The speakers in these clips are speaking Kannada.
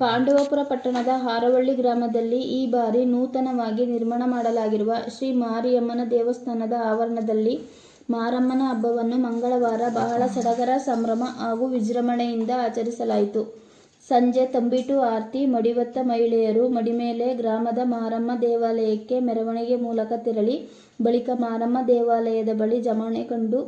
ಪಾಂಡವಪುರ ಪಟ್ಟಣದ ಹಾರವಳ್ಳಿ ಗ್ರಾಮದಲ್ಲಿ ಈ ಬಾರಿ ನೂತನವಾಗಿ ನಿರ್ಮಾಣ ಮಾಡಲಾಗಿರುವ ಶ್ರೀ ಮಾರಿಯಮ್ಮನ ದೇವಸ್ಥಾನದ ಆವರಣದಲ್ಲಿ ಮಾರಮ್ಮನ ಹಬ್ಬವನ್ನು ಮಂಗಳವಾರ ಬಹಳ ಸಡಗರ ಸಂಭ್ರಮ ಹಾಗೂ ವಿಜೃಂಭಣೆಯಿಂದ ಆಚರಿಸಲಾಯಿತು. ಸಂಜೆ ತಂಬಿಟು ಆರತಿ ಮಡಿವತ್ತ ಮಹಿಳೆಯರು ಮಡಿಮೇಲೆ ಗ್ರಾಮದ ಮಾರಮ್ಮ ದೇವಾಲಯಕ್ಕೆ ಮೆರವಣಿಗೆ ಮೂಲಕ ತೆರಳಿ ಬಳಿಕ ಮಾರಮ್ಮ ದೇವಾಲಯದ ಬಳಿ ಜಮಾಣೆ ಕಂಡು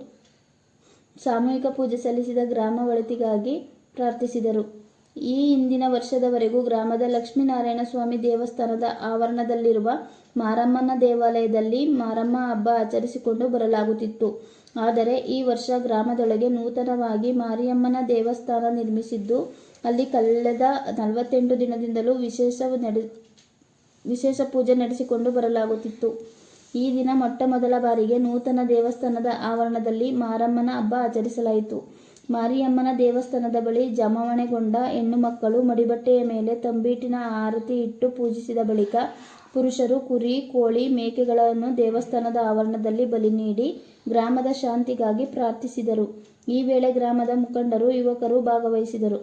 ಸಾಮೂಹಿಕ ಪೂಜೆ ಸಲ್ಲಿಸಿದ ಗ್ರಾಮ ಒಳಿತಿಗಾಗಿ ಪ್ರಾರ್ಥಿಸಿದರು. ಈ ಹಿಂದಿನ ವರ್ಷದವರೆಗೂ ಗ್ರಾಮದ ಲಕ್ಷ್ಮೀನಾರಾಯಣ ಸ್ವಾಮಿ ದೇವಸ್ಥಾನದ ಆವರಣದಲ್ಲಿರುವ ಮಾರಮ್ಮನ ದೇವಾಲಯದಲ್ಲಿ ಮಾರಮ್ಮ ಹಬ್ಬ ಆಚರಿಸಿಕೊಂಡು ಬರಲಾಗುತ್ತಿತ್ತು. ಆದರೆ ಈ ವರ್ಷ ಗ್ರಾಮದೊಳಗೆ ನೂತನವಾಗಿ ಮಾರಿಯಮ್ಮನ ದೇವಸ್ಥಾನ ನಿರ್ಮಿಸಿದ್ದು, ಅಲ್ಲಿ ಕಳೆದ ನಲವತ್ತೆಂಟು ದಿನದಿಂದಲೂ ವಿಶೇಷ ನಡೆ, ವಿಶೇಷ ಪೂಜೆ ನಡೆಸಿಕೊಂಡು ಬರಲಾಗುತ್ತಿತ್ತು. ಈ ದಿನ ಮೊಟ್ಟ ಮೊದಲ ಬಾರಿಗೆ ನೂತನ ದೇವಸ್ಥಾನದ ಆವರಣದಲ್ಲಿ ಮಾರಮ್ಮನ ಹಬ್ಬ ಆಚರಿಸಲಾಯಿತು. ಮಾರಿಯಮ್ಮನ ದೇವಸ್ಥಾನದ ಬಳಿ ಜಮಾವಣೆಗೊಂಡ ಹೆಣ್ಣು ಮಕ್ಕಳು ಮಡಿಬಟ್ಟೆಯ ಮೇಲೆ ತಂಬಿಟ್ಟಿನ ಆರತಿ ಇಟ್ಟು ಪೂಜಿಸಿದ ಬಳಿಕ ಪುರುಷರು ಕುರಿ, ಕೋಳಿ, ಮೇಕೆಗಳನ್ನು ದೇವಸ್ಥಾನದ ಆವರಣದಲ್ಲಿ ಬಲಿ ನೀಡಿ ಗ್ರಾಮದ ಶಾಂತಿಗಾಗಿ ಪ್ರಾರ್ಥಿಸಿದರು. ಈ ವೇಳೆ ಗ್ರಾಮದ ಮುಖಂಡರು, ಯುವಕರು ಭಾಗವಹಿಸಿದರು.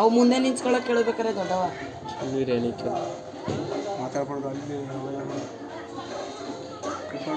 ಅವು ಮುಂದೆ ನಿಂತ್ಕೊಳ್ಳೋಕೆ ಕೇಳಬೇಕಾರೆ ದೊಡ್ಡವ. ની રહેણી છે. માતા પણ ગાડી કૃપા